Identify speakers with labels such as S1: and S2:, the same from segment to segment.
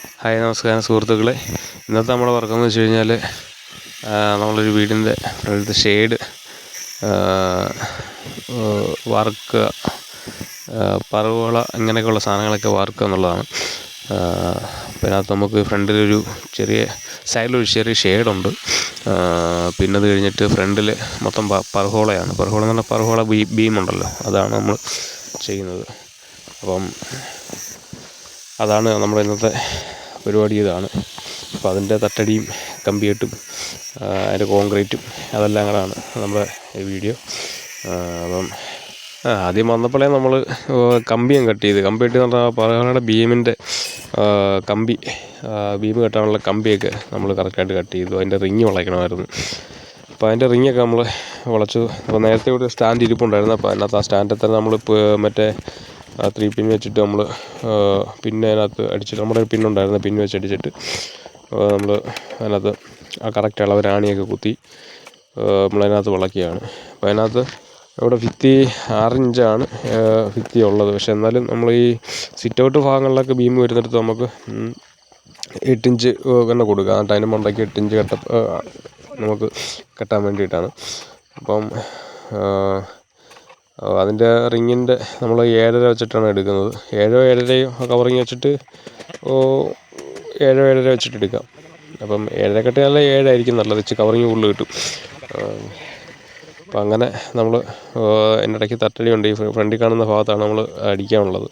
S1: Hi നമസ്കാരം സുഹൃത്തുക്കളെ. ഇന്നത്തെ നമ്മുടെ വർക്ക് എന്ന് വെച്ച് കഴിഞ്ഞാൽ നമ്മളൊരു വീടിന്റെ ഫ്രണ്ടിലത്തെ ഷെയ്ഡ് വർക്ക് പറവോള ഇങ്ങനെയൊക്കെയുള്ള സാധനങ്ങളൊക്കെ വർക്ക് എന്നുള്ളതാണ്. പിന്നെ അതിനകത്ത് നമുക്ക് ഫ്രണ്ടിലൊരു ചെറിയ സൈഡിലൊരു ചെറിയ ഷെയ്ഡുണ്ട്. പിന്നെ അത് കഴിഞ്ഞിട്ട് ഫ്രണ്ടിൽ മൊത്തം പ പറഹോളയാണ് പറഹോള എന്ന് പറഞ്ഞാൽ പറഹോള ബീ ബീമുണ്ടല്ലോ. അതാണ് നമ്മൾ ചെയ്യുന്നത്. അപ്പം അതാണ് നമ്മുടെ ഇന്നത്തെ പരിപാടി ഇതാണ് അപ്പോൾ അതിന്റെ തട്ടടിയും കമ്പിയെട്ടും അതിന്റെ കോൺക്രീറ്റും അതെല്ലാം കൂടെയാണ് നമ്മുടെ വീഡിയോ. അപ്പം ആദ്യം വന്നപ്പോഴേ നമ്മൾ കമ്പിയും കട്ട് ചെയ്ത്. കമ്പി കെട്ടി പറഞ്ഞാൽ പറയുകയാണെങ്കിൽ ബീമിന്റെ കമ്പി ബീം കെട്ടാനുള്ള കമ്പിയൊക്കെ നമ്മൾ കറക്റ്റായിട്ട് കട്ട് ചെയ്തു. അതിന്റെ റിങ് വളയ്ക്കണമായിരുന്നു. അപ്പോൾ അതിന്റെ റിങ്ങൊക്കെ നമ്മൾ വളച്ചു. അപ്പോൾ നേരത്തെ ഒരു സ്റ്റാൻഡ് ഇരിപ്പുണ്ടായിരുന്നു. അപ്പോൾ അതിനകത്ത് ആ സ്റ്റാൻഡിൽ തന്നെ നമ്മൾ മറ്റേ ആ ത്രീ പിൻ വെച്ചിട്ട് നമ്മൾ പിന്നെ അതിനകത്ത് അടിച്ചിട്ട് നമ്മുടെ ഒരു പിന്നുണ്ടായിരുന്നു പിൻ വെച്ച് അടിച്ചിട്ട് നമ്മൾ അതിനകത്ത് ആ കറക്റ്റ് അളവ് ആണിയൊക്കെ കുത്തി നമ്മൾ നമ്മളതിനകത്ത് വളയ്ക്കുകയാണ് അപ്പോൾ അതിനകത്ത് ഇവിടെ ഭിത്തി ആറിഞ്ചാണ് ഭിത്തി ഉള്ളത്. പക്ഷേ എന്നാലും നമ്മൾ ഈ സിറ്റ് ഔട്ട് ഭാഗങ്ങളിലൊക്കെ ബീം വരുന്നിടത്ത് നമുക്ക് എട്ടിഞ്ച് തന്നെ കൊടുക്കുക എന്നിട്ട് അതിന് മണ്ടയ്ക്ക് എട്ടിഞ്ച് കെട്ട നമുക്ക് കെട്ടാൻ വേണ്ടിയിട്ടാണ്. അപ്പം അതിന്റെ റിങ്ങിന്റെ നമ്മൾ ഏഴര വെച്ചിട്ടാണ് എടുക്കുന്നത്. ഏഴോ ഏഴരയോ കവറിങ് വെച്ചിട്ട് ഓ ഏഴോ ഏഴര വെച്ചിട്ട് എടുക്കാം. അപ്പം ഏഴര കെട്ടിയാൽ ഏഴായിരിക്കും നല്ലത് ഇച്ചിരി കവറിങ് കൂടുതൽ കിട്ടും. അപ്പം അങ്ങനെ നമ്മൾ അതിനിടയ്ക്ക് തട്ടടിയുണ്ട്. ഈ ഫ്രണ്ടിൽ കാണുന്ന ഭാഗത്താണ് നമ്മൾ അടിക്കാനുള്ളത്.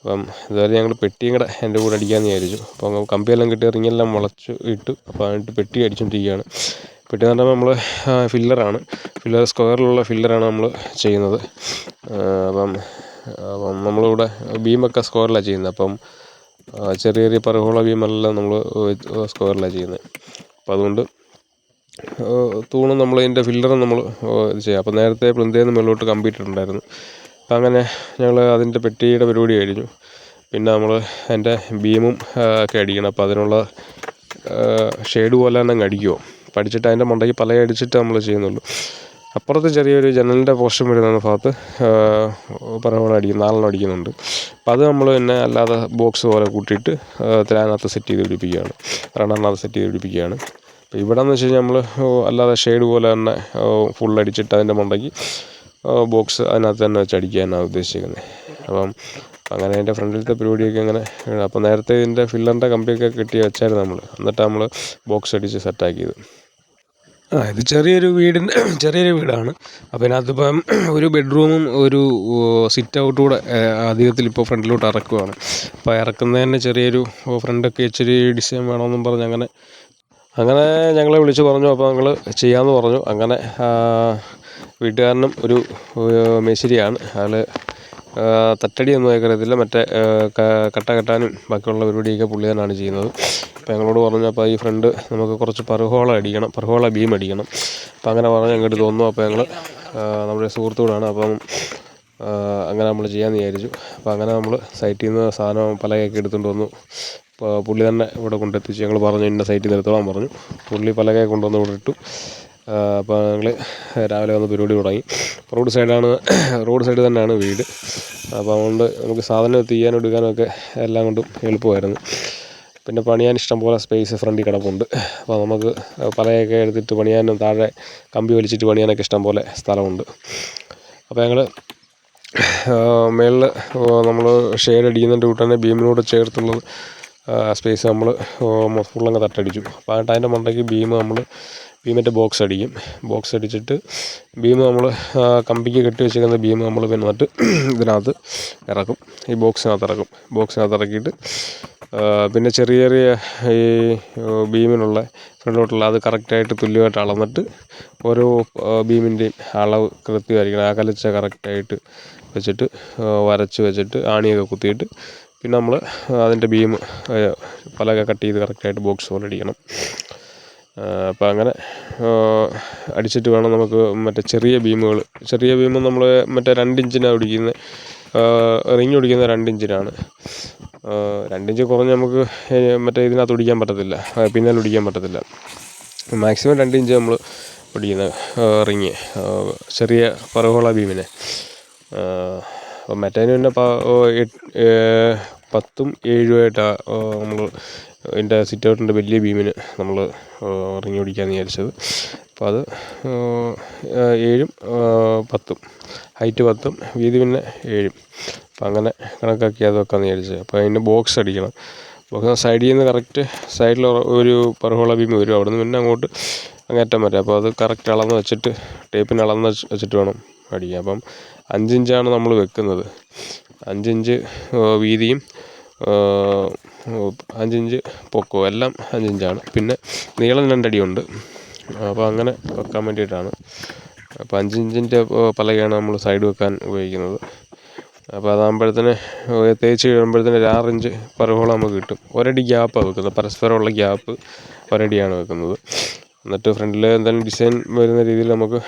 S1: അപ്പം ഇതുവരെ ഞങ്ങൾ പെട്ടിയും കൂടെ എന്റെ കൂടെ അടിക്കാമെന്ന് വിചാരിച്ചു. അപ്പം കമ്പിയെല്ലാം കിട്ടി റിങ്ങെല്ലാം മുളച്ച് ഇട്ടു അപ്പോൾ അതിട്ട് പെട്ടി അടിച്ചുകൊണ്ടിരിക്കുകയാണ് പെട്ടി എന്ന് പറഞ്ഞാൽ നമ്മൾ ഫില്ലറാണ്. ഫില്ലർ സ്ക്വയറിലുള്ള ഫില്ലറാണ് നമ്മൾ ചെയ്യുന്നത്. അപ്പം അപ്പം നമ്മളിവിടെ ബീമൊക്കെ സ്ക്വയറിലാണ് ചെയ്യുന്നത്. അപ്പം ചെറിയ ചെറിയ പറഹോള ബീമെല്ലാം നമ്മൾ സ്ക്വയറിലാണ് ചെയ്യുന്നത്. അപ്പം അതുകൊണ്ട് തൂണും നമ്മൾ ഇതിന്റെ ഫില്ലറും നമ്മൾ ചെയ്യാം. അപ്പം നേരത്തെ പ്ലിന്തേന്ന് മുകളിലോട്ട് കമ്പിയിട്ടിട്ടുണ്ടായിരുന്നു അപ്പം അങ്ങനെ ഞങ്ങൾ അതിന്റെ പെട്ടിയുടെ പരിപാടി കഴിഞ്ഞു. പിന്നെ നമ്മൾ അതിന്റെ ബീമും ഒക്കെ അടിക്കണം. അപ്പോൾ അതിനുള്ള ഷെയ്ഡ് പോലെ തന്നെ അങ്ങ് അടിക്കുമോ പഠിച്ചിട്ട് അതിന്റെ മണ്ടയ്ക്ക് പല അടിച്ചിട്ട് നമ്മൾ ചെയ്യുന്നുള്ളൂ. അപ്പുറത്ത് ചെറിയൊരു ജനലിന്റെ പോർഷൻ വരുന്ന ഭാഗത്ത് പറവോളം അടിക്കും നാലെണ്ണം അടിക്കുന്നുണ്ട്. അപ്പം അത് നമ്മൾ പിന്നെ അല്ലാതെ ബോക്സ് പോലെ കൂട്ടിയിട്ട് അതിനകത്ത് സെറ്റ് ചെയ്ത് പിടിപ്പിക്കുകയാണ്. റണ്ണറിനകത്ത് സെറ്റ് ചെയ്ത് പിടിപ്പിക്കുകയാണ്. അപ്പോൾ ഇവിടെ എന്ന് വെച്ച് കഴിഞ്ഞാൽ നമ്മൾ അല്ലാതെ ഷെയ്ഡ് പോലെ തന്നെ ഫുൾ അടിച്ചിട്ട് അതിന്റെ മണ്ടയ്ക്ക് ബോക്സ് അതിനകത്ത് തന്നെ വെച്ച് അടിക്കാനാണ് ഉദ്ദേശിക്കുന്നത് അപ്പം അങ്ങനെ അതിന്റെ ഫ്രണ്ടിലത്തെ പരിപാടിയൊക്കെ അങ്ങനെ അപ്പോൾ നേരത്തെ ഇതിന്റെ ഫില്ലറിന്റെ കമ്പിയൊക്കെ കെട്ടി വെച്ചായിരുന്നു നമ്മൾ എന്നിട്ട് നമ്മൾ ബോക്സ് അടിച്ച് സെറ്റാക്കിയത് ആ ഇത് ചെറിയൊരു വീടിന് ചെറിയൊരു വീടാണ്. അപ്പോൾ ഇതിനകത്തിപ്പം ഒരു ബെഡ്റൂമും ഒരു സിറ്റ് ഔട്ടും കൂടെ അധികത്തിൽ ഇപ്പോൾ ഫ്രണ്ടിലോട്ട് ഇറക്കുവാണ്. അപ്പോൾ ഇറക്കുന്നതിന് ചെറിയൊരു ഫ്രണ്ടൊക്കെ ഇച്ചിരി ഡിസൈൻ വേണമെന്നും പറഞ്ഞ് അങ്ങനെ അങ്ങനെ ഞങ്ങളെ വിളിച്ച് പറഞ്ഞു. അപ്പോൾ ഞങ്ങൾ ചെയ്യാമെന്ന് പറഞ്ഞു. അങ്ങനെ വീട്ടുകാരനും ഒരു മേശരിയാണ്. അയാൾ തട്ടടിയൊന്നും അയക്കറിയത്തില്ല മറ്റേ കട്ട കെട്ടാനും ബാക്കിയുള്ള പരിപാടിയൊക്കെ പുള്ളി തന്നെയാണ് ചെയ്യുന്നത്. അപ്പോൾ ഞങ്ങളോട് പറഞ്ഞു അപ്പോൾ ഈ ഫ്രണ്ട് നമുക്ക് കുറച്ച് പർഹോള അടിക്കണം പർഹോള ബീം അടിക്കണം. അപ്പോൾ അങ്ങനെ പറഞ്ഞ് ഞങ്ങൾക്ക് തോന്നുന്നു. അപ്പോൾ ഞങ്ങൾ നമ്മുടെ സുഹൃത്തുക്കളാണ്. അപ്പം അങ്ങനെ നമ്മൾ ചെയ്യാമെന്ന് വിചാരിച്ചു. അപ്പോൾ അങ്ങനെ നമ്മൾ സൈറ്റിൽ നിന്ന് സാധനം പലകയൊക്കെ എടുത്തുകൊണ്ട് വന്നു. പുള്ളി തന്നെ ഇവിടെ കൊണ്ടെത്തിച്ച്. ഞങ്ങൾ പറഞ്ഞു ഇന്ന സൈറ്റിൽ നിന്ന് എടുത്തോളാൻ പറഞ്ഞു. പുള്ളി പലകയൊക്കെ കൊണ്ടുവന്ന് ഇവിടെ ഇട്ടു. അപ്പോൾ ഞങ്ങൾ രാവിലെ വന്ന് പരിപാടി തുടങ്ങി. റോഡ് സൈഡാണ് റോഡ് സൈഡ് തന്നെയാണ് വീട്. അപ്പോൾ അതുകൊണ്ട് നമുക്ക് സാധനം എത്തിക്കാനും എടുക്കാനും ഒക്കെ എല്ലാം കൊണ്ടും എളുപ്പമായിരുന്നു. പിന്നെ പണിയാൻ ഇഷ്ടം പോലെ സ്പേസ് ഫ്രണ്ടിൽ കിടപ്പുണ്ട്. അപ്പോൾ നമുക്ക് പലയൊക്കെ എടുത്തിട്ട് പണിയാനും താഴെ കമ്പി വലിച്ചിട്ട് പണിയാനൊക്കെ ഇഷ്ടം പോലെ സ്ഥലമുണ്ട്. അപ്പോൾ ഞങ്ങൾ മേളിൽ നമ്മൾ ഷെയ്ഡ് അടിക്കുന്നതിന്റെ കൂട്ട് തന്നെ ബീമിനോട് ചേർത്തുള്ളത് സ്പേസ് നമ്മൾ ഫുള്ളങ്ങ് തട്ടടിച്ചു. അപ്പോൾ ആ ടാന്റെ മണ്ടയ്ക്ക് ബീം നമ്മൾ ബീമിന്റെ ബോക്സ് അടിക്കും. ബോക്സ് അടിച്ചിട്ട് ബീം നമ്മൾ കമ്പിക്ക് കെട്ടി വെച്ചിരിക്കുന്ന ബീം നമ്മൾ പിന്നെ നട്ട് ഇതിനകത്ത് ഇറക്കും. ഈ ബോക്സിനകത്ത് ഇറക്കും. ബോക്സിനകത്ത് ഇറക്കിയിട്ട് പിന്നെ ചെറിയ ചെറിയ ഈ ബീമിനുള്ള ഫ്രണ്ടിലോട്ടുള്ള അത് കറക്റ്റായിട്ട് തുല്യമായിട്ട് അളന്നിട്ട് ഓരോ ബീമിന്റെയും അളവ് കൃത്യമായിരിക്കണം. അകലച്ച കറക്റ്റായിട്ട് വെച്ചിട്ട് വരച്ച് വെച്ചിട്ട് ആണിയൊക്കെ കുത്തിയിട്ട് പിന്നെ നമ്മൾ അതിന്റെ ബീം പലക കട്ട് ചെയ്ത് കറക്റ്റായിട്ട് ബോക്സ് പോലെ അടിക്കണം. അപ്പോൾ അങ്ങനെ അടിച്ചിട്ട് വേണം നമുക്ക് മറ്റേ ചെറിയ ബീമുകൾ ചെറിയ ബീം നമ്മൾ മറ്റേ രണ്ട് ഇഞ്ചിനാണ് പിടിക്കുന്നത് റിങ് ഓടിക്കുന്നത് രണ്ട് ഇഞ്ചിനാണ്. രണ്ട് ഇഞ്ച് കുറഞ്ഞ് നമുക്ക് മറ്റേ ഇതിനകത്ത് ഓടിക്കാൻ പറ്റത്തില്ല. പിന്നെ ഓടിക്കാൻ പറ്റത്തില്ല. മാക്സിമം രണ്ട് ഇഞ്ച് നമ്മൾ ഓടിക്കുന്നത് റിങ് ചെറിയ പറഹോള ബീമിനെ. അപ്പം മറ്റേതിന് പിന്നെ പത്തും ഏഴുമായിട്ടാണ് നമ്മൾ എന്റെ സിറ്റ് ഔട്ടിന്റെ വലിയ ബീമിന് നമ്മൾ റിങ് പിടിക്കാമെന്ന് വിചാരിച്ചത്. അപ്പോൾ അത് ഏഴും പത്തും. ഹൈറ്റ് പത്തും വീതി പിന്നെ ഏഴും. അപ്പോൾ അങ്ങനെ കണക്കാക്കി അത് വെക്കാമെന്ന് വിചാരിച്ചത്. അപ്പോൾ അതിന്റെ ബോക്സ് അടിക്കണം. ബോക്സ് സൈഡിൽ നിന്ന് കറക്റ്റ് സൈഡിൽ ഒരു പറഹോള ബീം വരും. അവിടെ നിന്ന് പിന്നെ അങ്ങോട്ട് അങ്ങേറ്റം വരെ. അപ്പോൾ അത് കറക്റ്റ് അളന്ന് വെച്ചിട്ട് ടേപ്പിന് അളന്ന് വെച്ചിട്ട് വേണം അടിക്കാൻ. അപ്പം അഞ്ചിഞ്ചാണ് നമ്മൾ വെക്കുന്നത്. അഞ്ചിഞ്ച് വീതിയും അഞ്ചിഞ്ച് പൊക്കവും എല്ലാം അഞ്ചിഞ്ചാണ്. പിന്നെ നീളം രണ്ടടിയുണ്ട്. അപ്പോൾ അങ്ങനെ വെക്കാൻ വേണ്ടിയിട്ടാണ്. അപ്പോൾ അഞ്ചിഞ്ചിന്റെ പലകയാണ് നമ്മൾ സൈഡ് വെക്കാൻ ഉപയോഗിക്കുന്നത്. അപ്പോൾ അതാകുമ്പോഴത്തേന് തേച്ച് കഴിയുമ്പോഴത്തേന് ഒരു ആറിഞ്ച് പറഹോളം നമുക്ക് കിട്ടും. ഒരടി ഗ്യാപ്പാണ് വെക്കുന്നത്. പരസ്പരമുള്ള ഗ്യാപ്പ് ഒരടിയാണ് വെക്കുന്നത്. എന്നിട്ട് ഫ്രണ്ടിൽ എന്തായാലും ഡിസൈൻ വരുന്ന രീതിയിൽ നമുക്ക്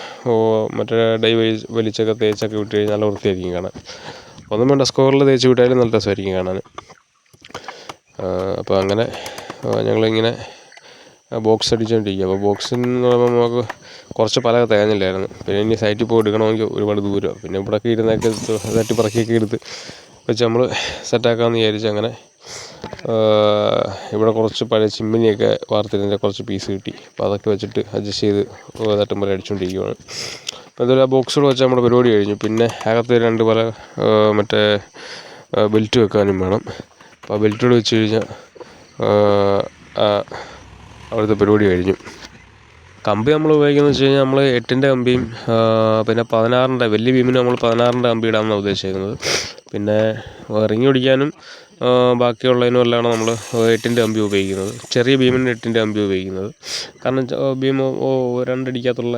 S1: മറ്റേ ഡൈ വലിച്ചൊക്കെ തേച്ചൊക്കെ വിട്ട് കഴിഞ്ഞാൽ നല്ല വൃത്തിയായിരിക്കും കാണാൻ. ഒന്നും വേണ്ട സ്കോറിൽ തേച്ച് വിട്ടാലും നല്ല രസമായിരിക്കും കാണാൻ. അപ്പോൾ അങ്ങനെ ഞങ്ങളിങ്ങനെ ബോക്സ് അടിച്ചുകൊണ്ടിരിക്കുക അപ്പോൾ ബോക്സിന് പറയുമ്പോൾ നമുക്ക് കുറച്ച് പല തികഞ്ഞില്ലായിരുന്നു പിന്നെ ഇനി സൈറ്റിൽ പോയി എടുക്കണമെങ്കിൽ ഒരുപാട് ദൂരം പിന്നെ ഇവിടെയൊക്കെ ഇരുന്നൊക്കെ തട്ടി പറക്കിയൊക്കെ എടുത്ത് വെച്ച് നമ്മൾ സെറ്റാക്കാമെന്ന് വിചാരിച്ച് അങ്ങനെ ഇവിടെ കുറച്ച് പഴയ ചിമ്മിനിയൊക്കെ വാർത്തിരുന്നതിന്റെ കുറച്ച് പീസ് കിട്ടി. അപ്പോൾ അതൊക്കെ വെച്ചിട്ട് അഡ്ജസ്റ്റ് ചെയ്ത് തട്ടും പോലെ അടിച്ചുകൊണ്ടിരിക്കുകയാണ് അപ്പോൾ എന്തായാലും ആ ബോക്സുകൾ വെച്ച് നമ്മുടെ പരിപാടി കഴിഞ്ഞു. പിന്നെ അകത്ത് രണ്ട് പല മറ്റേ ബെൽറ്റ് വെക്കാനും വേണം. അപ്പോൾ ആ ബെൽറ്റുകൾ വെച്ച് കഴിഞ്ഞാൽ അവിടുത്തെ പരിപാടി കഴിഞ്ഞു. കമ്പി നമ്മൾ ഉപയോഗിക്കുന്നത് വെച്ച് കഴിഞ്ഞാൽ നമ്മൾ എട്ടിന്റെ കമ്പിയും പിന്നെ പതിനാറിന്റെ വലിയ ബീമിന് നമ്മൾ പതിനാറിന്റെ കമ്പി ഇടാമെന്നാണ് ഉദ്ദേശിക്കുന്നത്. പിന്നെ റിങ് പിടിക്കാനും ബാക്കിയുള്ളതിനും എല്ലാമാണ് നമ്മൾ എട്ടിന്റെ അമ്പി ഉപയോഗിക്കുന്നത്. ചെറിയ ബീമിന് എട്ടിന്റെ അമ്പി ഉപയോഗിക്കുന്നത്. കാരണം ബീം രണ്ടടിക്കകത്തുള്ള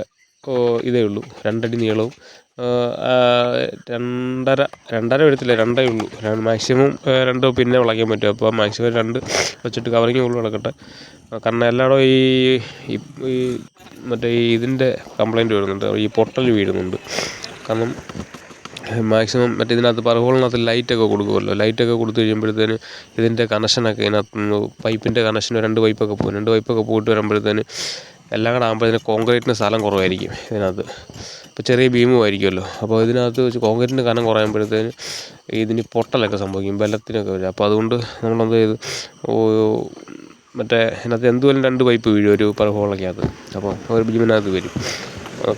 S1: ഇതേ ഉള്ളൂ. രണ്ടടി നീളവും രണ്ടര രണ്ടര വരത്തില്ല രണ്ടേ ഉള്ളൂ. മാക്സിമം രണ്ട് പിന്നെ വിളയ്ക്കാൻ പറ്റും. അപ്പോൾ മാക്സിമം രണ്ട് വെച്ചിട്ട് കവറിങ് ഉള്ളു കിടക്കട്ടെ കാരണം എല്ലായിടും ഈ മറ്റേ ഇതിന്റെ കംപ്ലൈന്റ് വരുന്നുണ്ട്. ഈ പൊട്ടൽ വീഴുന്നുണ്ട്. കാരണം മാക്സിമം മറ്റേ ഇതിനകത്ത് പറഹോളിനകത്ത് ലൈറ്റൊക്കെ കൊടുക്കുമല്ലോ. ലൈറ്റൊക്കെ കൊടുത്തു കഴിയുമ്പോഴത്തേന് ഇതിന്റെ കണക്ഷനൊക്കെ ഇതിനകത്ത് പൈപ്പിന്റെ കണക്ഷന് രണ്ട് പൈപ്പൊക്കെ പോകും. രണ്ട് പൈപ്പൊക്കെ പോയിട്ട് വരുമ്പോഴത്തേന് എല്ലാം കൂടെ ആകുമ്പോഴത്തേന് കോൺക്രീറ്റിന് സ്ഥലം കുറവായിരിക്കും ഇതിനകത്ത്. ഇപ്പോൾ ചെറിയ ബീമും ആയിരിക്കുമല്ലോ അപ്പോൾ ഇതിനകത്ത് വെച്ച് കോൺക്രീറ്റിന്റെ കനം കുറയുമ്പോഴത്തേന് ഇതിന് പൊട്ടലൊക്കെ സംഭവിക്കും. ബലത്തിനൊക്കെ വരും. അപ്പോൾ അതുകൊണ്ട് നമ്മളെന്ത് ചെയ്ത് മറ്റേ ഇതിനകത്ത് എന്തുപോലും രണ്ട് പൈപ്പ് വീഴും ഒരു പറഹോളക്കകത്ത് അപ്പോൾ ഒരു ബീമിനകത്ത് വരും.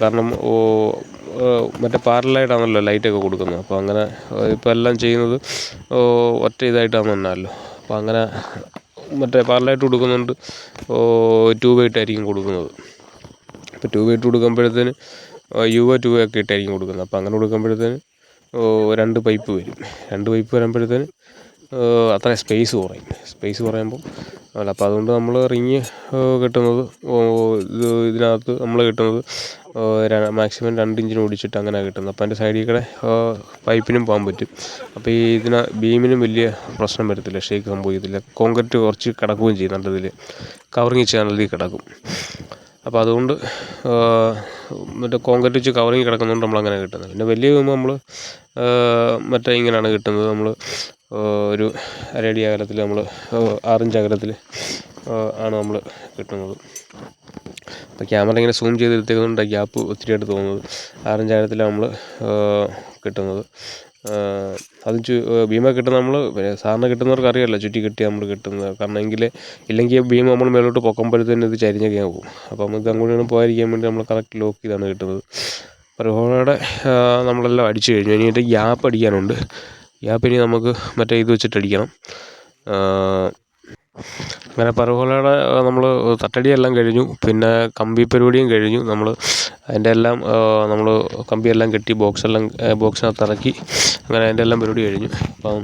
S1: കാരണം മറ്റേ പാരലായിട്ടാണല്ലോ ലൈറ്റൊക്കെ കൊടുക്കുന്നത്. അപ്പോൾ അങ്ങനെ ഇപ്പോൾ എല്ലാം ചെയ്യുന്നത് ഒറ്റ ഇതായിട്ടാണ് തന്നെയല്ലോ അപ്പോൾ അങ്ങനെ മറ്റേ പാരലായിട്ട് കൊടുക്കുന്നുണ്ട് ട്യൂബ് ഇട്ടായിരിക്കും കൊടുക്കുന്നത്. അപ്പോൾ ട്യൂബ് ഇട്ട് കൊടുക്കുമ്പോഴത്തേന് യു എ ടു ഒക്കെ ഇട്ടായിരിക്കും കൊടുക്കുന്നത്. അപ്പോൾ അങ്ങനെ കൊടുക്കുമ്പോഴത്തേന് രണ്ട് പൈപ്പ് വരും. രണ്ട് പൈപ്പ് വരുമ്പോഴത്തേന് അത്ര സ്പേസ് കുറയും. സ്പേസ് കുറയുമ്പോൾ അല്ല അപ്പോൾ അതുകൊണ്ട് നമ്മൾ റിങ് കിട്ടുന്നത് ഇത് ഇതിനകത്ത് നമ്മൾ കെട്ടുന്നത് മാക്സിമം രണ്ട് ഇഞ്ചിന് ഓടിച്ചിട്ട് അങ്ങനെ കിട്ടുന്നത്. അപ്പോൾ അതിന്റെ സൈഡിൽ കൂടെ പൈപ്പിനും പോകാൻ പറ്റും. അപ്പോൾ ഈ ഇതിന് ബീമിനും വലിയ പ്രശ്നം വരത്തില്ല ഷേക്ക് സംഭവിക്കത്തില്ല. കോൺക്രീറ്റ് കുറച്ച് കിടക്കുകയും ചെയ്യും നല്ലതിൽ. കവറിങ് ചാനലിൽ കിടക്കും. അപ്പോൾ അതുകൊണ്ട് മറ്റേ കോൺക്രീറ്റ് വെച്ച് കവറിങ് കിടക്കുന്നതുകൊണ്ട് നമ്മൾ നമ്മളങ്ങനെ കിട്ടുന്നത് പിന്നെ വലിയ വീമ്പോൾ നമ്മൾ മറ്റേ ഇങ്ങനെയാണ് കിട്ടുന്നത്. നമ്മൾ ഒരു അരടി അകലത്തിൽ നമ്മൾ ആറിഞ്ച് അകലത്തിൽ ആണ് നമ്മൾ കിട്ടുന്നത്. അപ്പോൾ ക്യാമറ ഇങ്ങനെ സൂം ചെയ്ത് എടുത്തേക്കുന്നതുകൊണ്ട് ഗ്യാപ്പ് ഒത്തിരിയായിട്ട് തോന്നുന്നത്. ആറഞ്ചായിരത്തിലാണ് നമ്മൾ കിട്ടുന്നത്. അത് ഭീമ കിട്ടുന്ന നമ്മൾ പിന്നെ സാറിന് കിട്ടുന്നവർക്ക് അറിയാമല്ലോ ചുറ്റി കെട്ടി നമ്മൾ കിട്ടുന്നത്. കാരണം എങ്കിൽ ഇല്ലെങ്കിൽ ഭീമ നമ്മൾ മേലോട്ട് പൊക്കുമ്പോഴത്തേനും ഇത് ചരിഞ്ഞൊക്കെ പോകും അപ്പം ഇത് അങ്ങോട്ട് പോകാതിരിക്കാൻ വേണ്ടി നമ്മൾ കറക്റ്റ് ലോക്ക് ചെയ്താണ് കിട്ടുന്നത്. പരിഹോളയുടെ നമ്മളെല്ലാം അടിച്ചു കഴിഞ്ഞു. ഇനിയിട്ട് ഗ്യാപ്പ് അടിക്കാനുണ്ട്. ഗ്യാപ്പ് ഇനി നമുക്ക് മറ്റേ ഇത് വെച്ചിട്ട് അടിക്കണം. അങ്ങനെ പറഹോളയുടെ നമ്മൾ തട്ടടിയെല്ലാം കഴിഞ്ഞു. പിന്നെ കമ്പി പരിപാടിയും കഴിഞ്ഞു. നമ്മൾ അതിന്റെ എല്ലാം നമ്മൾ കമ്പിയെല്ലാം കെട്ടി ബോക്സെല്ലാം ബോക്സിനകത്ത് ഇറക്കി അങ്ങനെ അതിന്റെ എല്ലാം പരിപാടി കഴിഞ്ഞു. അപ്പം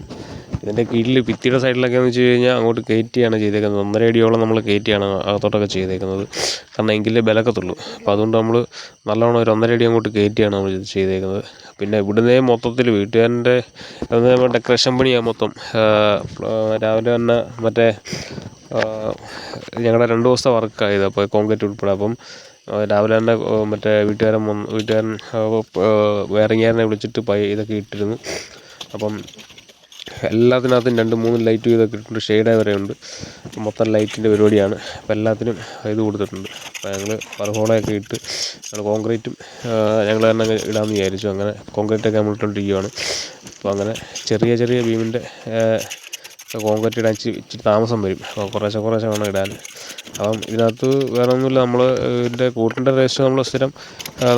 S1: ഇതിന്റെ കീഴിൽ ഭിത്തിയുടെ സൈഡിലൊക്കെ എന്ന് വെച്ച് കഴിഞ്ഞാൽ അങ്ങോട്ട് കയറ്റിയാണ് ചെയ്തേക്കുന്നത്. ഒന്നര അടിയോളം നമ്മൾ കയറ്റിയാണ് അകത്തോട്ടൊക്കെ ചെയ്തേക്കുന്നത്. കാരണം എങ്കിലേ ബലക്കത്തുള്ളൂ. അപ്പോൾ അതുകൊണ്ട് നമ്മൾ നല്ലോണം ഒരു ഒന്നര അടി അങ്ങോട്ട് കയറ്റിയാണ് നമ്മൾ ചെയ്തേക്കുന്നത്. പിന്നെ ഇവിടുന്നേ മൊത്തത്തിൽ വീട്ടുകാരന്റെ ഡെക്കറേഷൻ പണിയാണ് മൊത്തം. രാവിലെ തന്നെ മറ്റേ ഞങ്ങളുടെ രണ്ട് ദിവസത്തെ വർക്കായത് അപ്പോൾ കോൺക്രീറ്റ് ഉൾപ്പെടെ. അപ്പം രാവിലെ തന്നെ മറ്റേ വീട്ടുകാരൻ വീട്ടുകാരൻ വയറിങ്ങുകാരനെ വിളിച്ചിട്ട് പൈ ഇതൊക്കെ ഇട്ടിരുന്നു. അപ്പം എല്ലാത്തിനകത്തും രണ്ട് മൂന്ന് ലൈറ്റ് ഇതൊക്കെ ഇട്ടിട്ടുണ്ട്. ഷെയ്ഡ് വരെ ഉണ്ട്. മൊത്തം ലൈറ്റിന്റെ പരിപാടിയാണ്. അപ്പോൾ എല്ലാത്തിനും ഇത് കൊടുത്തിട്ടുണ്ട്. അപ്പോൾ ഞങ്ങൾ പർഹോളയൊക്കെ ഇട്ട് ഞങ്ങൾ കോൺക്രീറ്റും ഞങ്ങൾ തന്നെ ഇടാമെന്ന് വിചാരിച്ചു. അങ്ങനെ കോൺക്രീറ്റൊക്കെ നമ്മൾ ഇട്ടുകൊണ്ടിരിക്കുകയാണ് അപ്പോൾ അങ്ങനെ ചെറിയ ചെറിയ ബീമിന്റെ കോൺക്രീറ്റ് ഇടാൻ ഇച്ചിരി താമസം വരും. അപ്പോൾ കുറേശ്ശെ കുറേശ്ശെ വേണം ഇടാൻ. അപ്പം ഇതിനകത്ത് വേറെ ഒന്നുമില്ല. നമ്മൾ ഇതിന്റെ കൂട്ടിന്റെ റേഷ്യോ നമ്മൾ സ്ഥിരം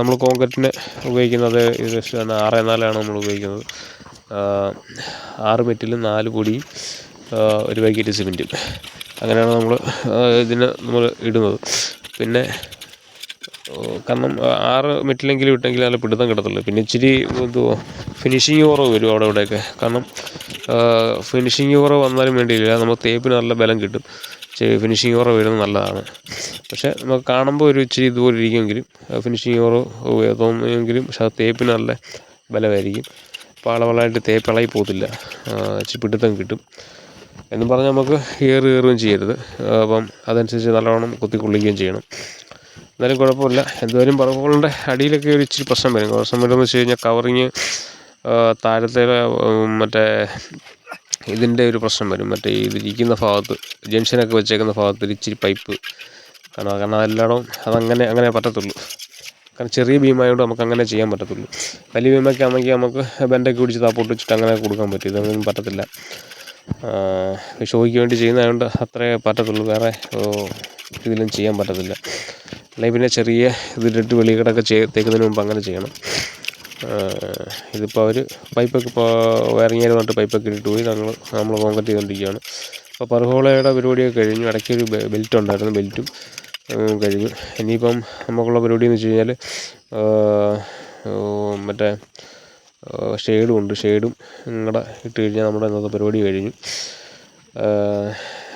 S1: നമ്മൾ കോൺക്രീറ്റിന് ഉപയോഗിക്കുന്നത് ഈ റേഷ്യോ തന്നെ ആറ് നാലാണ് നമ്മൾ ഉപയോഗിക്കുന്നത്. ആറ് മെറ്റിലും നാല് പൊടി ഒരു പാക്കറ്റ് സിമെന്റും അങ്ങനെയാണ് നമ്മൾ ഇതിന് നമ്മൾ ഇടുന്നത്. പിന്നെ കാരണം ആറ് മെറ്റിലെങ്കിലും ഇട്ടെങ്കിൽ നല്ല പിടുത്തം കിട്ടത്തുള്ളൂ. പിന്നെ ഇച്ചിരി എന്തുവാ ഫിനിഷിങ് കുറവ് വരും അവിടെ ഇവിടെയൊക്കെ. കാരണം ഫിനിഷിങ് കുറവ് വന്നാലും വേണ്ടിയില്ല. നമ്മൾ തേപ്പിന് നല്ല ബലം കിട്ടും. ഫിനിഷിങ് കുറവ് വരുന്നത് നല്ലതാണ്. പക്ഷേ നമുക്ക് കാണുമ്പോൾ ഒരു ഇച്ചിരി ഇതുപോലെ ഇരിക്കുമെങ്കിലും ഫിനിഷിങ് കുറവ് തോന്നുമെങ്കിലും പക്ഷേ അത് തേപ്പിന് നല്ല ബലമായിരിക്കും. പാളവളായിട്ട് തേപ്പിളായി പോകത്തില്ല. ചിപ്പിട്ടിത്തം കിട്ടും. എന്ന് പറഞ്ഞാൽ നമുക്ക് ഏറ് കയറുകയും ചെയ്യരുത്. അപ്പം അതനുസരിച്ച് നല്ലവണ്ണം കുത്തി ചെയ്യണം. എന്നാലും കുഴപ്പമില്ല. എന്തായാലും പറവുകളുടെ അടിയിലൊക്കെ ഒരു ഇച്ചിരി പ്രശ്നം വരും. പ്രശ്നം വരുമെന്ന് വെച്ച് കഴിഞ്ഞാൽ കവറിങ് താഴത്തെ മറ്റേ ഇതിന്റെ ഒരു പ്രശ്നം വരും. മറ്റേ ഇതിരിക്കുന്ന ഭാഗത്ത് ജംഗ്ഷനൊക്കെ വെച്ചേക്കുന്ന ഭാഗത്ത് ഇച്ചിരി പൈപ്പ്. കാരണം കാരണം അതെല്ലായിടവും അതങ്ങനെ അങ്ങനെ പറ്റത്തുള്ളൂ. കാരണം ചെറിയ ഭീമായതുകൊണ്ട് നമുക്ക് അങ്ങനെ ചെയ്യാൻ പറ്റത്തുള്ളൂ. വലിയ വീമൊക്കെ ആണെങ്കിൽ നമുക്ക് ബെൻഡൊക്കെ പിടിച്ച് താപ്പോട്ട് വെച്ചിട്ട് അങ്ങനെ കൊടുക്കാൻ പറ്റും. ഇതൊന്നും പറ്റത്തില്ല. ഷോയ്ക്ക് വേണ്ടി ചെയ്യുന്നതുകൊണ്ട് അത്രേ പറ്റത്തുള്ളൂ. വേറെ ഇതിലും ചെയ്യാൻ പറ്റത്തില്ല. അല്ലെങ്കിൽ പിന്നെ ചെറിയ ഇതിലിട്ട് വെളികടൊക്കെ ചെയ്തേക്കുന്നതിന് മുമ്പ് അങ്ങനെ ചെയ്യണം. ഇതിപ്പോൾ അവർ പൈപ്പൊക്കെ ഇപ്പോൾ വയറിങ്ങിന് പറഞ്ഞിട്ട് പൈപ്പൊക്കെ ഇട്ടിട്ട് പോയി. ഞങ്ങൾ നമ്മൾ കോൺക്രീറ്റ് ചെയ്തുകൊണ്ടിരിക്കുകയാണ് അപ്പോൾ പർഹോളയുടെ പരിപാടിയൊക്കെ കഴിഞ്ഞു. ഇടയ്ക്കൊരു ബെൽറ്റ് ഉണ്ടായിരുന്നു. ബെൽറ്റും കഴിഞ്ഞു. ഇനിയിപ്പം നമുക്കുള്ള പരിപാടി എന്ന് വെച്ച് കഴിഞ്ഞാൽ മറ്റേ ഷെയ്ഡും ഉണ്ട് ഷെയ്ഡും കൂടെ ഇട്ട് കഴിഞ്ഞാൽ നമ്മുടെ ഇന്നത്തെ പരിപാടി കഴിഞ്ഞു.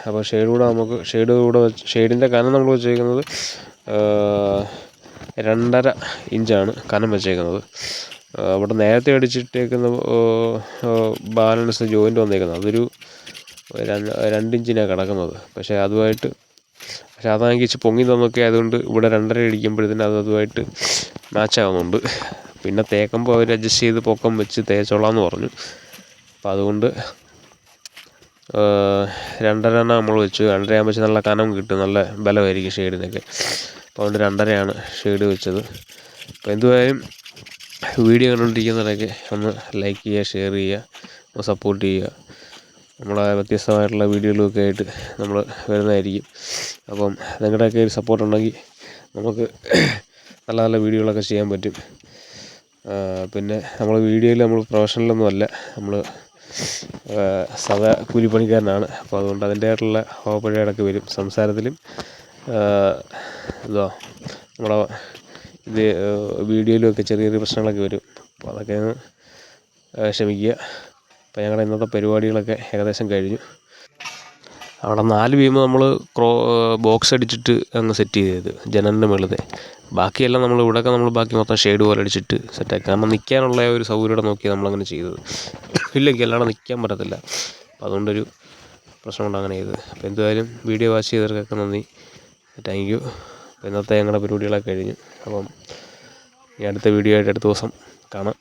S1: അപ്പോൾ ഷെയ്ഡ് കൂടെ നമുക്ക് ഷെയ്ഡ് കൂടെ ഷെയ്ഡിന്റെ കനം നമ്മൾ വെച്ചേക്കുന്നത് രണ്ടര ഇഞ്ചാണ് കനം വെച്ചേക്കുന്നത്. അവിടെ നേരത്തെ അടിച്ചിട്ടേക്കുന്ന ബാലൻസ് ജോയിന്റ് വന്നേക്കുന്നത്. അതൊരു രണ്ട് രണ്ടിഞ്ചിനാണ് കിടക്കുന്നത്. പക്ഷേ അതുമായിട്ട് പക്ഷേ അതാണെങ്കിൽ ഇച്ചിരി പൊങ്ങി തന്നൊക്കെ ആയതുകൊണ്ട് ഇവിടെ രണ്ടര അടിക്കുമ്പോഴത്തേന് അത് അതുമായിട്ട് മാച്ച് ആവുന്നുണ്ട്. പിന്നെ തേക്കുമ്പോൾ അവർ അഡ്ജസ്റ്റ് ചെയ്ത് പൊക്കം വെച്ച് തേച്ചോളാം എന്ന് പറഞ്ഞു. അപ്പം അതുകൊണ്ട് രണ്ടര നമ്മൾ വെച്ചു. രണ്ടര ആകുമ്പോൾ നല്ല കനം കിട്ടും. നല്ല ബലമായിരിക്കും ഷെയ്ഡിനൊക്കെ അപ്പോൾ അതുകൊണ്ട് രണ്ടരയാണ് ഷെയ്ഡ് വെച്ചത്. അപ്പോൾ എന്തുവായാലും വീഡിയോ കണ്ടുകൊണ്ടിരിക്കുന്നവരൊക്കെ ഒന്ന് ലൈക്ക് ചെയ്യുക ഷെയർ ചെയ്യുക സപ്പോർട്ട് ചെയ്യുക. നമ്മളെ വ്യത്യസ്തമായിട്ടുള്ള വീഡിയോകളൊക്കെ ആയിട്ട് നമ്മൾ വരുന്നതായിരിക്കും. അപ്പം നിങ്ങളുടെയൊക്കെ ഒരു സപ്പോർട്ട് ഉണ്ടെങ്കിൽ നമുക്ക് നല്ല നല്ല വീഡിയോകളൊക്കെ ചെയ്യാൻ പറ്റും. പിന്നെ നമ്മൾ വീഡിയോയിൽ നമ്മൾ പ്രൊഫഷണലൊന്നും അല്ല. നമ്മൾ സദാ കൂലിപ്പണിക്കാരനാണ്. അപ്പോൾ അതുകൊണ്ട് അതിന്റേതായിട്ടുള്ള ഹോപ്പഴകളൊക്കെ വരും. സംസാരത്തിലും എന്തോ നമ്മുടെ ഇത് വീഡിയോയിലും ഒക്കെ ചെറിയ ചെറിയ പ്രശ്നങ്ങളൊക്കെ വരും. അപ്പോൾ അതൊക്കെ ക്ഷമിക്കുക. അപ്പോൾ ഞങ്ങളുടെ ഇന്നത്തെ പരിപാടികളൊക്കെ ഏകദേശം കഴിഞ്ഞു. അവിടെ നാല് ബീം നമ്മൾ ക്രോ ബോക്സ് അടിച്ചിട്ട് അങ്ങ് സെറ്റ് ചെയ്തത് ജനലിന്റെ മുകളിലത്തെ ബാക്കിയെല്ലാം നമ്മൾ ഇവിടെയൊക്കെ നമ്മൾ ബാക്കി മൊത്തം ഷെയ്ഡ് പോലെ അടിച്ചിട്ട് സെറ്റാക്കി കാരണം നിൽക്കാനുള്ള ഒരു സൗകര്യം നോക്കി നമ്മളങ്ങനെ ചെയ്തത്. ഇല്ലെങ്കിൽ അല്ലാതെ നിൽക്കാൻ പറ്റത്തില്ല. അപ്പോൾ അതുകൊണ്ടൊരു പ്രശ്നം കൊണ്ട് അങ്ങനെ ചെയ്തത്. അപ്പോൾ എന്തായാലും വീഡിയോ വാച്ച് ചെയ്തവർക്കൊക്കെ നന്ദി. താങ്ക് യു അപ്പോൾ ഇന്നത്തെ ഞങ്ങളുടെ പരിപാടികളൊക്കെ കഴിഞ്ഞു. അപ്പം ഇനി അടുത്ത വീഡിയോ ആയിട്ട് അടുത്ത ദിവസം കാണാം.